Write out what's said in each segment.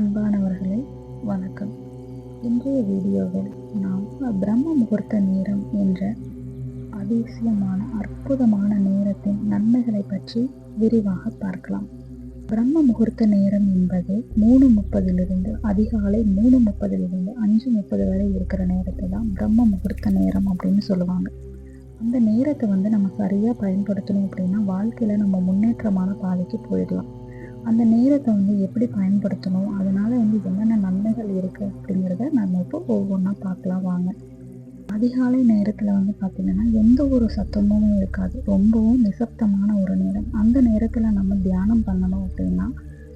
அன்பானவர்களே வணக்கம். இன்றைய வீடியோவில் நாம் பிரம்ம முகூர்த்த நேரம் என்ற அதிசயமான அற்புதமான நேரத்தின் நன்மைகளை பற்றி விரிவாக பார்க்கலாம். பிரம்ம முகூர்த்த நேரம் என்பது மூணு முப்பதிலிருந்து அதிகாலை மூணு முப்பதிலிருந்து அஞ்சு முப்பது வரை இருக்கிற நேரத்தை தான் பிரம்ம முகூர்த்த நேரம் அப்படின்னு சொல்லுவாங்க. அந்த நேரத்தை வந்து நம்ம சரியாக பயன்படுத்தணும் அப்படின்னா வாழ்க்கையில் நம்ம முன்னேற்றமான பாதைக்கு போயிடலாம். அந்த நேரத்தை வந்து எப்படி பயன்படுத்தணும்? அதனால் வந்து என்னென்ன நன்மைகள் இருக்குது அப்படிங்கிறத நம்ம இப்போ ஒவ்வொன்றா பார்க்கலாம் வாங்க. அதிகாலை நேரத்தில் வந்து பார்த்திங்கன்னா எந்த ஒரு சத்தமும் இருக்காது. ரொம்பவும் நிசப்தமான ஒரு நேரம். அந்த நேரத்தில் நம்ம தியானம் பண்ணணும் அப்படின்னா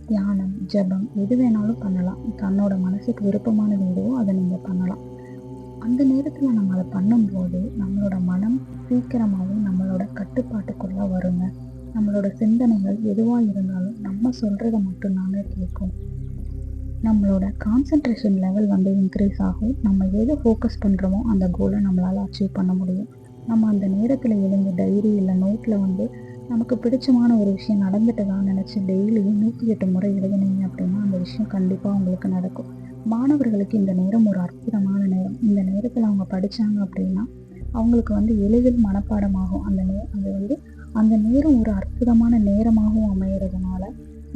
தியானம் ஜபம் எது வேணாலும் பண்ணலாம். தன்னோட மனசுக்கு விருப்பமானது எதுவோ அதை நீங்கள் பண்ணலாம். அந்த நேரத்தில் நம்ம அதை பண்ணும்போது நம்மளோட மனம் சீக்கிரமாகவும் நம்மளோட கட்டுப்பாட்டுக்குள்ளே வருங்க. நம்மளோட சிந்தனைகள் எதுவாக இருந்தாலும் நம்ம சொல்கிறத மட்டும்தாங்க கேட்கும். நம்மளோட கான்சன்ட்ரேஷன் லெவல் வந்து இன்க்ரீஸ் ஆகும். நம்ம எதை ஃபோக்கஸ் பண்ணுறோமோ அந்த கோலை நம்மளால் அச்சீவ் பண்ண முடியும். நம்ம அந்த நேரத்தில் எழுந்த டைரி இல்லை நோட்டில் வந்து நமக்கு பிடிச்சமான ஒரு விஷயம் நடந்துட்டு தான் நினச்சி டெய்லியும் நூற்றி எட்டு முறை எழுதுனீங்க அப்படின்னா அந்த விஷயம் கண்டிப்பாக உங்களுக்கு நடக்கும். மாணவர்களுக்கு இந்த நேரம் ஒரு அற்புதமான நேரம். இந்த நேரத்தில் அவங்க படித்தாங்க அப்படின்னா அவங்களுக்கு வந்து எளிதில் மனப்பாடமாகும். அந்த நே அது வந்து அந்த நேரம் ஒரு அற்புதமான நேரமாகவும் அமைகிறதுனால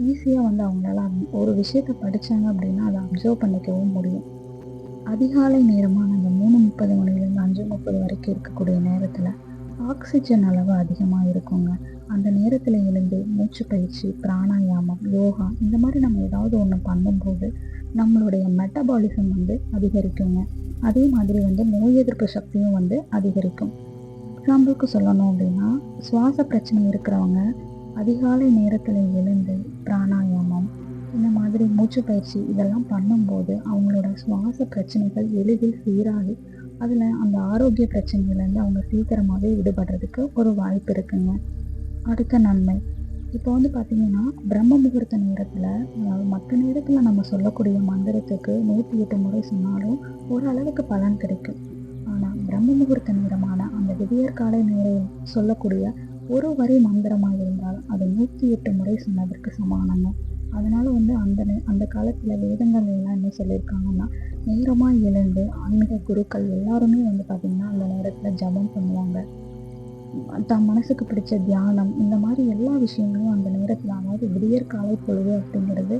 ஈஸியாக வந்து அவங்களால ஒரு விஷயத்த படித்தாங்க அப்படின்னா அதை அப்சர்வ் பண்ணிக்கவும் முடியும். அதிகாலை நேரமாக அந்த மூணு முப்பது மணிலேருந்து அஞ்சு முப்பது வரைக்கும் இருக்கக்கூடிய நேரத்தில் ஆக்சிஜன் அளவு அதிகமாக இருக்குங்க. அந்த நேரத்தில் எழுந்து மூச்சு பயிற்சி பிராணாயாமம் யோகா இந்த மாதிரி நம்ம ஏதாவது ஒன்று பண்ணும்போது நம்மளுடைய மெட்டபாலிசம் வந்து அதிகரிக்குங்க. அதே மாதிரி வந்து நோய் எதிர்ப்பு சக்தியும் வந்து அதிகரிக்கும். எக்ஸாம்பிளுக்கு சொல்லணும் அப்படின்னா சுவாச பிரச்சனை இருக்கிறவங்க அதிகாலை நேரத்தில் எழுந்து பிராணாயாமம் இந்த மாதிரி மூச்சு பயிற்சி இதெல்லாம் பண்ணும்போது அவங்களோட சுவாச பிரச்சனைகள் எளிதில் சீராகி அதில் அந்த ஆரோக்கிய பிரச்சனைகள்லேருந்து அவங்க சீக்கிரமாகவே விடுபடுறதுக்கு ஒரு வாய்ப்பு இருக்குங்க. அடுத்த நன்மை. இப்போ வந்து பார்த்திங்கன்னா பிரம்ம முகூர்த்த நேரத்தில் மற்ற நேரத்தில் நம்ம சொல்லக்கூடிய மந்திரத்துக்கு நூற்றி எட்டு முறை சொன்னாலும் ஓரளவுக்கு பலன் கிடைக்கும். ஆனால் பிரம்ம முகூர்த்த நேரமான அந்த விடியற்காலை நேரம் சொல்லக்கூடிய ஒரு வரி மந்திரமாக இருந்தால் அது நூற்றி எட்டு முறை சொன்னதற்கு சமானங்க அதனால் வந்து அந்த அந்த காலத்தில் வேதங்கள் எல்லாம் என்ன சொல்லியிருக்காங்கன்னா நேரமாக எழுந்து ஆன்மீக குருக்கள் எல்லாருமே வந்து பார்த்திங்கன்னா அந்த நேரத்தில் ஜபம் பண்ணுவாங்க. தன் மனசுக்கு பிடிச்ச தியானம் இந்த மாதிரி எல்லா விஷயங்களும் அந்த நேரத்தில் அதாவது விடியற் காலை பொழுது அப்படிங்கிறது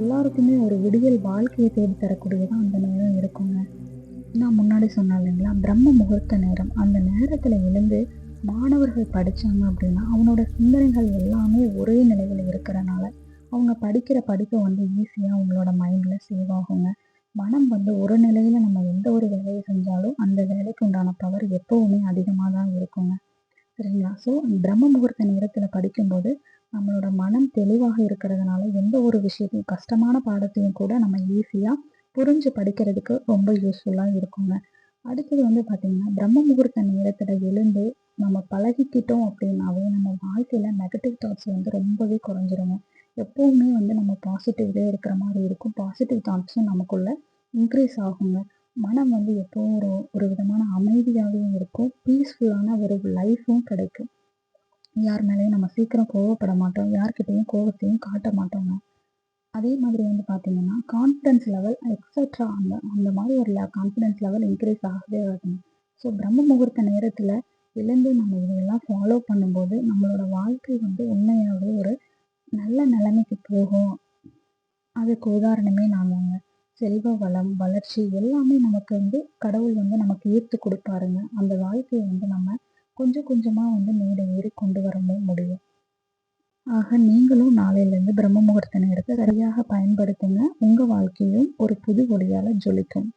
எல்லாருக்குமே ஒரு விடியல் வாழ்க்கையை தேடி தரக்கூடியதான் அந்த நேரம் இருக்குங்க. நான் முன்னாடி சொன்னேன் இல்லைங்களா பிரம்ம முகூர்த்த நேரம். அந்த நேரத்தில் எழுந்து மாணவர்கள் படித்தாங்க அப்படின்னா அவனோட சிந்தனைகள் எல்லாமே ஒரே நிலையில் இருக்கிறனால அவங்க படிக்கிற படிப்பை வந்து ஈஸியாக அவங்களோட மைண்டில் சேவ் ஆகுங்க. மனம் வந்து ஒரு நிலையில் நம்ம எந்த ஒரு வேலையை செஞ்சாலும் அந்த வேலைக்கு உண்டான பவர் எப்போவுமே அதிகமாக தான் இருக்குங்க. சரிங்களா? ஸோ பிரம்ம முகூர்த்த நேரத்தில் படிக்கும்போது நம்மளோட மனம் தெளிவாக இருக்கிறதுனால எந்த ஒரு விஷயத்தையும் கஷ்டமான பாடத்தையும் கூட நம்ம ஈஸியாக புரிஞ்சு படிக்கிறதுக்கு ரொம்ப யூஸ்ஃபுல்லாக இருக்குங்க. அடுத்தது வந்து பார்த்திங்கன்னா பிரம்ம முகூர்த்த நேரத்தில் எழுந்து நம்ம பழகிக்கிட்டோம் அப்படின்னாவே நம்ம வாழ்க்கையில் நெகட்டிவ் தாட்ஸ் வந்து ரொம்பவே குறைஞ்சிருங்க. எப்போவுமே வந்து நம்ம பாசிட்டிவ்லேயே இருக்கிற மாதிரி இருக்கும். பாசிட்டிவ் தாட்ஸும் நமக்குள்ளே இன்க்ரீஸ் ஆகுங்க. மனம் வந்து எப்போவும் ஒரு ஒரு விதமான அமைதியாகவும் இருக்கும். பீஸ்ஃபுல்லான ஒரு லைஃப்பும் கிடைக்கும். யார் மேலேயும் நம்ம சீக்கிரம் கோவப்பட மாட்டோம். யார்கிட்டையும் கோவத்தையும் காட்ட மாட்டோங்க. அதே மாதிரி வந்து பார்த்தீங்கன்னா கான்ஃபிடன்ஸ் லெவல் எக்ஸட்ரா அந்த அந்த மாதிரி ஒரு கான்ஃபிடன்ஸ் லெவல் இன்க்ரீஸ் ஆகவே ஆகுங்க ஸோ பிரம்ம முகூர்த்த நேரத்தில் இழந்து நம்ம இதையெல்லாம் ஃபாலோ பண்ணும்போது நம்மளோட வாழ்க்கை வந்து உண்மையாகவே ஒரு நல்ல நிலைமைக்கு போகும். அதுக்கு உதாரணமே நாங்கள் செல்வ வளம் வளர்ச்சி எல்லாமே நமக்கு வந்து கடவுள் வந்து நமக்கு ஈர்த்து கொடுப்பாருங்க. அந்த வாழ்க்கையை வந்து நம்ம கொஞ்சம் கொஞ்சமாக வந்து மேடை ஏறி கொண்டு வரவும் முடியும். ஆக நீங்களும் நாளையிலேருந்து பிரம்ம முகூர்த்த நேரத்தை சரியாக பயன்படுத்துங்க. உங்கள் வாழ்க்கையும் ஒரு புது ஒளியால் ஜொலிக்கும்.